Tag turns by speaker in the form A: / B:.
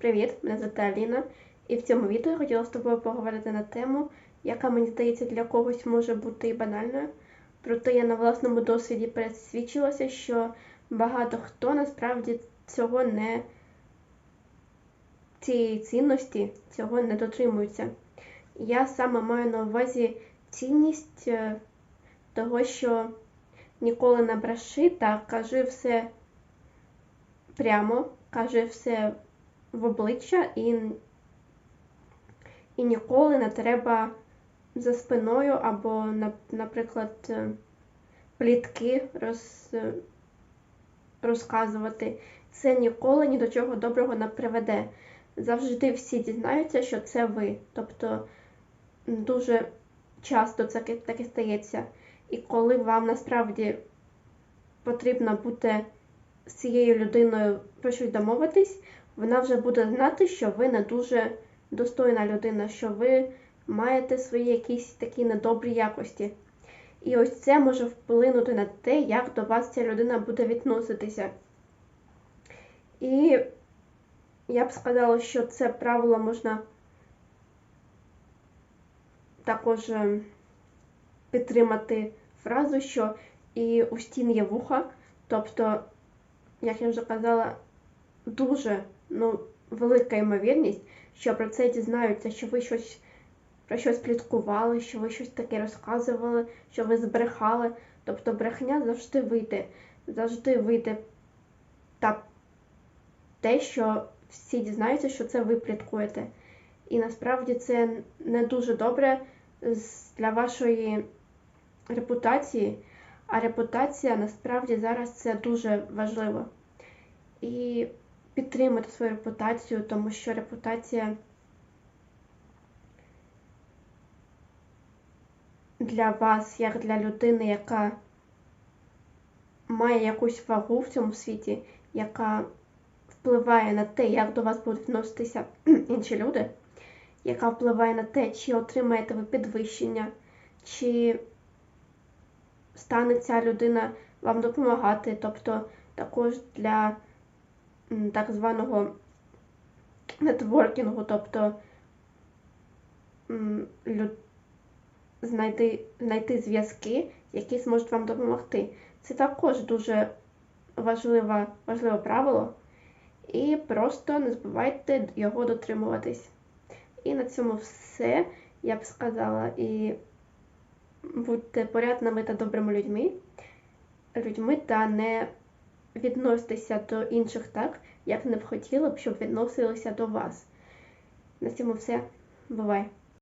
A: Привіт, мене звати Аліна, і в цьому відео я хотіла з тобою поговорити на тему, яка мені здається для когось може бути і банальною. Проте я на власному досвіді пересвідчилася, що багато хто насправді цього не цієї цінності цього не дотримується. Я саме маю на увазі цінність е, того, що ніколи не бреши та кажи все прямо, кажи все в обличчя і і ніколи не треба за спиною або, наприклад, е, плітки роз, розказувати. Це ніколи ні до чого доброго не приведе. Завжди всі дізнаються, що це ви. Тобто дуже часто це таке стається. І коли вам насправді потрібно бути з цією людиною про щось домовитись, вона вже буде знати, що ви не дуже достойна людина, що ви маєте свої якісь такі недобрі якості. І ось це може вплинути на те, як до вас ця людина буде відноситися. І я б сказала, що це правило можна також ем, підтримати фразу, що і у стін є вуха. Тобто, як я вже казала, дуже ну, велика ймовірність, що про це дізнаються, що ви щось про щось пліткували, що ви щось таке розказували, що ви збрехали. Тобто брехня завжди вийде, завжди вийде та те, що всі дізнаються, що це ви пліткуєте. І насправді це не дуже добре для вашої репутації, а репутація насправді зараз це дуже важливо. І підтримати свою репутацію, тому що репутація для вас, як для людини, яка має якусь вагу в цьому світі, яка впливає на те, як до вас будуть відноситися інші люди, яка впливає на те, чи отримаєте ви підвищення, чи стане ця людина вам допомагати, тобто також для так званого нетворкінгу, тобто знайти знайти зв'язки, які зможуть вам допомогти. Це також дуже важливе, важливе правило. І просто не забувайте його дотримуватись. І на цьому все я б сказала. І будьте порядними та добрими людьми, людьми та не відноситися до інших так, як не б хотіли б, щоб відносилися до вас. На цьому все. Бувай!